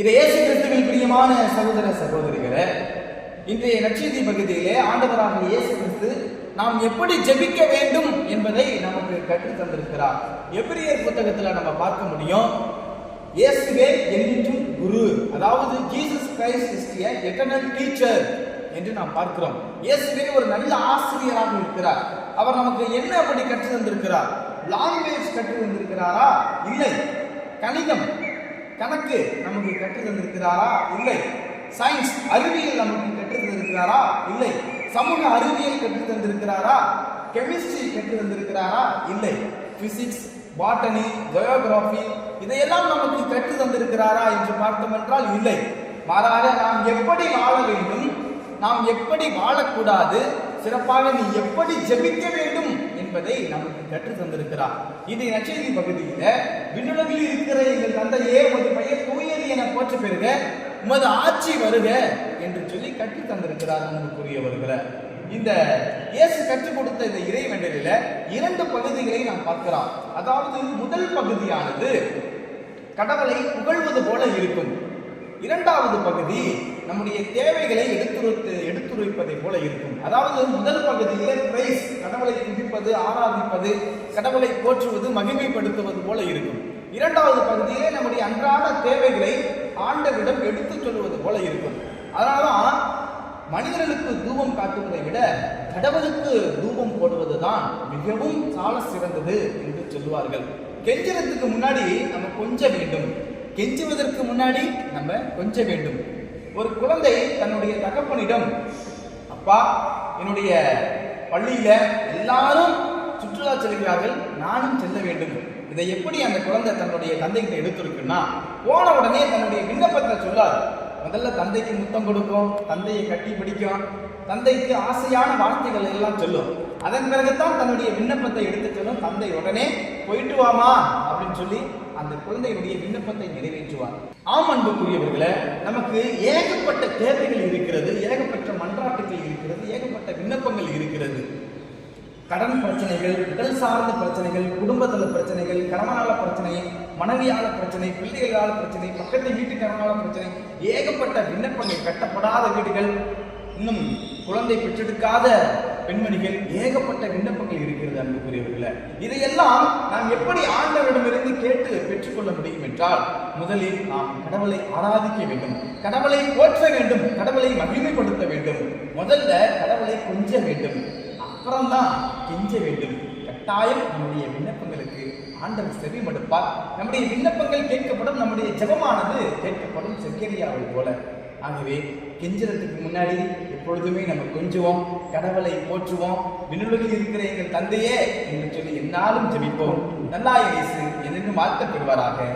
இதை இயேசு கிறிஸ்துவில் பிரியமான சகோதர சகோதரிகளே இன்றைய நற்செய்தி பகுதியிலே ஆண்டவராக இயேசு கிறிஸ்து நாம் எப்படி ஜெபிக்க வேண்டும் என்பதை நமக்கு கற்றுத் தந்திருக்கிறார். எபிரியர் புத்தகத்துல நம்ம பார்க்க முடியும் இயேசுவே என்றும் குரு அதாவது Jesus Christ is eternal teacher என்று நாம் பார்க்கிறோம். இயேசுவே ஒரு நல்ல ஆசிரியராக இருக்கிறார். அவர் நமக்கு என்ன அப்படி கற்று தந்திருக்கிறார்? லாங்குவேஜ் கற்று தந்திருக்கிறாரா? இல்லை. கணிதம். கணக்கு நமக்கு கற்று தந்திருக்கிறாரா? இல்லை. சயின்ஸ் அறிவியல் நமக்கு கற்று தந்திருக்கிறாரா? இல்லை. சமூக அறிவியல் கற்று தந்திருக்கிறாரா? கெமிஸ்ட்ரி கற்று தந்திருக்கிறாரா? இல்லை. பிசிக்ஸ் பாட்டனி ஜியோகிராஃபி இதையெல்லாம் நமக்கு கற்று தந்திருக்கிறாரா என்று பார்த்தோம் என்றால் இல்லை. மாறாக நாம் எப்படி வாழ வேண்டும்? நாம் எப்படி வாழக்கூடாது? சிறப்பாக நீ எப்படி ஜெபிக்க வேண்டும்? என்பதை நமக்கு கற்று தந்திருக்கிறார். இது நச்செய்தி பகுதியில விண்ணுலகில் இருக்கிற எங்கள் தந்தையே உமது பெயர் தூயது என போற்ற பெறுக உமது ஆட்சி வருக என்று சொல்லி கற்று தந்திருக்கிறார் அன்புக்குரியவர்களை. இந்த இயேசு கற்றுக் கொடுத்த இந்த இறைவெண்டலில இரண்டு பகுதிகளை நாம் பார்க்கிறோம் அதாவது முதல் பகுதியானது கடவுளை புகழ்வது போல இருக்கும். இரண்டாவது பகுதி நம்முடைய தேவைகளை எடுத்துரைத்து எடுத்துரைப்பதை போல இருக்கும். அதாவது முதல் பகுதியில் பிரைஸ் கடவுளை துதிப்பது ஆராதிப்பது கடவுளை போற்றுவது மகிமைப்படுத்துவது போல இருக்கும். இரண்டாவது பகுதியிலே நம்முடைய அன்றாட தேவைகளை ஆண்டவிடம் எடுத்துச் சொல்வது போல இருக்கும். அதனால்தான் மனிதர்களுக்கு தூபம் காட்டுவதை விட கடவுளுக்கு தூபம் போடுவதுதான் மிகவும் சால சிறந்தது என்று சொல்லுவார்கள். கெஞ்சுறதுக்கு முன்னாடி நம்ம கொஞ்ச வேண்டும். கெஞ்சுவதற்கு முன்னாடி நம்ம கொஞ்ச வேண்டும். ஒரு குழந்தை தன்னுடைய தகப்பனிடம் அப்பா என்னுடைய பள்ளியில எல்லாரும் சுற்றுலா செல்கிறார்கள் நானும் செல்ல வேண்டும். இதை எப்படி அந்த குழந்தை தன்னுடைய தந்தைகிட்ட எடுத்திருக்குன்னா போன உடனே தன்னுடைய விண்ணப்பத்தை முதல்ல தந்தைக்கு முத்தம் கொடுக்கும் தந்தையை கட்டி பிடிக்கும். தந்தைக்கு ஆசையான வார்த்தைகள் எல்லாம் சொல்லும். அதன் பிறகுதான் தன்னுடைய விண்ணப்பத்தை எடுத்து சொல்லும். தந்தை உடனே போயிட்டு வாமா அப்படின்னு சொல்லி அந்த குழந்தையுடைய விண்ணப்பத்தை நிறைவேற்றுவார். ஆம் அன்புக்குரியவர்களை நமக்கு ஏகப்பட்ட தேவைகள் இருக்கிறது. ஏகப்பட்ட மன்றாட்டுகள் இருக்கிறது ஏகப்பட்ட விண்ணப்பங்கள் இருக்கிறது கடன் பிரச்சனைகள் உடல் சார்ந்த பிரச்சனைகள் குடும்பத்தில் பிரச்சனைகள் கணவனால பிரச்சனை மனைவியால பிரச்சனை பிள்ளைகளால பிரச்சனை பக்கத்து வீட்டுக்காரனால பிரச்சனை ஏகப்பட்ட விண்ணப்பங்கள் கட்டப்படாத வீடுகள் இன்னும் குழந்தை பெற்றெடுக்காத பெண்மணிகள் ஏகப்பட்ட விண்ணப்பங்கள் இருக்கிறது அன்புக்குரியவர்களே. இதையெல்லாம் நாம் எப்படி ஆண்டவரிடமிருந்து கேட்டு பெற்றுக்கொள்ள முடியும் என்றால் முதலில் நாம் கடவுளை ஆராதிக்க வேண்டும். கடவுளை போற்ற வேண்டும். கடவுளை மகிமைப்படுத்த வேண்டும். முதல்ல கடவுளை கொஞ்ச வேண்டும். அப்புறம்தான் கெஞ்ச வேண்டும். கட்டாயம் நம்முடைய விண்ணப்பங்களுக்கு ஆண்டவர் செவி மடுப்பார். நம்முடைய விண்ணப்பங்கள் கேட்கப்படும் நம்முடைய ஜபமானது கேட்கப்படும் செக்கரியாவை போல. ஆகவே கெஞ்சுறதுக்கு முன்னாடி எப்பொழுதுமே நம்ம கொஞ்சுவோம் கடவுளை போற்றுவோம். விண்ணுலகில் இருக்கிற எங்கள் தந்தையே என்று சொல்லி என்னாலும் ஜெபிப்போம். நல்லா இயேசு என்னென்னு வாழ்த்தப்படுவாராக.